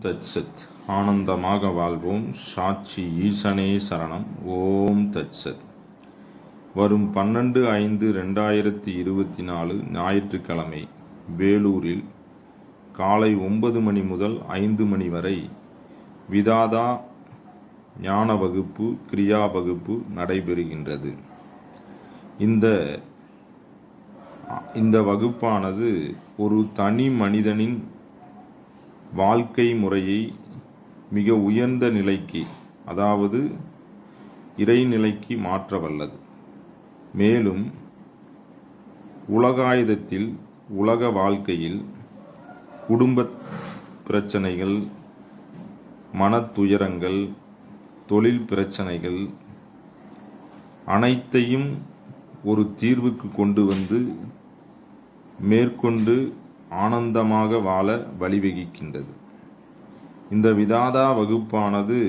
தத்சத். ஆனந்தமாக வாழ்வோம். சாட்சி ஈசனே சரணம். ஓம் தத்சத். வரும் பன்னெண்டு ஐந்து ரெண்டாயிரத்தி இருபத்தி நாலு ஞாயிற்றுக்கிழமை வேலூரில் காலை ஒன்பது மணி முதல் ஐந்து மணி வரை விதாதா ஞான வகுப்பு கிரியா வகுப்பு நடைபெறுகின்றது. இந்த இந்த வகுப்பானது ஒரு தனி மனிதனின் வாழ்க்கை முறையை மிக உயர்ந்த நிலைக்கு அதாவது இறைநிலைக்கு மாற்ற வல்லது மேலும் உலகாயுதத்தில் உலக வாழ்க்கையில் குடும்ப பிரச்சனைகள் மனத்துயரங்கள் தொழில் பிரச்சனைகள் அனைத்தையும் ஒரு தீர்வுக்கு கொண்டு வந்து மேற்கொண்டு ஆனந்தமாக வாழ வழிவகுக்கின்றது. இந்த விதாதா வகுப்பானது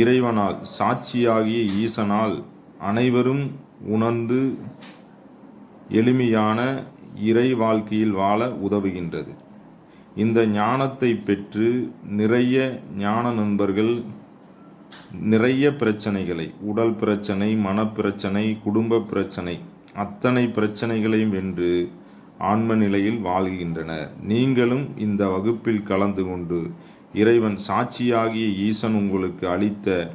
இறைவனால் சாட்சியாகிய ஈசனால் அனைவரும் உணர்ந்து எளிமையான இறை வாழ்க்கையில் வாழ உதவுகின்றது. இந்த ஞானத்தை பெற்று நிறைய ஞான நண்பர்கள் நிறைய பிரச்சனைகளை உடல் பிரச்சனை மனப்பிரச்சனை குடும்ப பிரச்சனை அத்தனை பிரச்சனைகளையும் வென்று ஆன்ம நிலையில் வாழ்கின்றனர். நீங்களும் இந்த வகுப்பில் கலந்து கொண்டு இறைவன் சாட்சியாகிய ஈசன் உங்களுக்கு அளித்த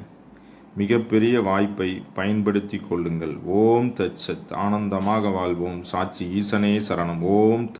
மிகப்பெரிய வாய்ப்பை பயன்படுத்தி கொள்ளுங்கள். ஓம் தச்சத் ஆனந்தமாக வாழ்வோம். சாட்சி ஈசனே சரணம். ஓம்